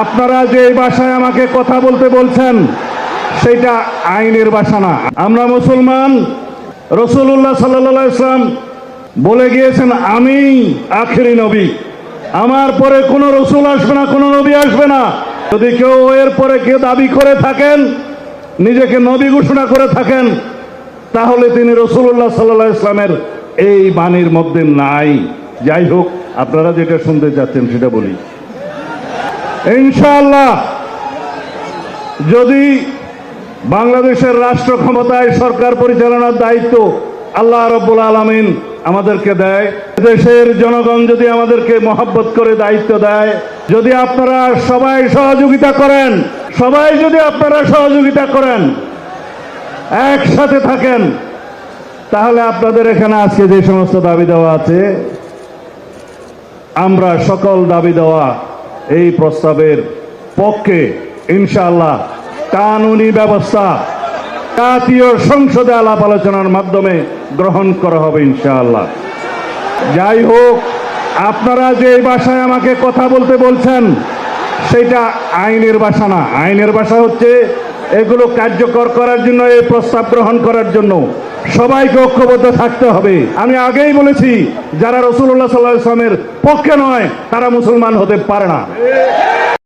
আপনারা যে এই ভাষায় আমাকে কথা বলতে বলছেন, সেটা আইনের ভাষা না। আমরা মুসলমান রসুল্লাহ সাল্লাহ ইসলাম বলে গিয়েছেন, আমি আখেরি নবী। আমার পরে কোনো রসুল আসবে না, কোনো নবী আসবে না। যদি কেউ এর পরে কেউ দাবি করে থাকেন, নিজেকে নবী ঘোষণা করে থাকেন, তাহলে তিনি রসুল্লাহ সাল্লাহ ইসলামের এই বাণীর মধ্যে নাই। যাই হোক, আপনারা যেটা শুনতে চাচ্ছেন সেটা বলি। ইনশাআল্লাহ, যদি বাংলাদেশের রাষ্ট্র ক্ষমতায় সরকার পরিচালনার দায়িত্ব আল্লাহ রব্বুল আলমিন আমাদেরকে দেয়, দেশের জনগণ যদি আমাদেরকে মহাব্বত করে দায়িত্ব দেয়, যদি আপনারা সবাই সহযোগিতা করেন, সবাই যদি আপনারা সহযোগিতা করেন, একসাথে থাকেন, তাহলে আপনাদের এখানে আজকে যে সমস্ত দাবি দেওয়া আছে, আমরা সকল দাবি দেওয়া এই প্রস্তাবের পক্ষে ইনশাআল্লাহ কানুনি ব্যবস্থা জাতীয় সংসদে আলাপ আলোচনার মাধ্যমে গ্রহণ করা হবে ইনশাআল্লাহ। যাই হোক, আপনারা যে ভাষায় আমাকে কথা বলতে বলছেন, সেটা আইনের ভাষা না। আইনের ভাষা হচ্ছে এগুলো কার্যকর করার জন্য, এই প্রস্তাব গ্রহণ করার জন্য। সবাইকে ঐক্যবদ্ধ থাকতে হবে। আমি আগেই বলেছি, যারা রসুল্লাহ সাল্লাহ ইসলামের পক্ষে নয়, তারা মুসলমান হতে পারে না।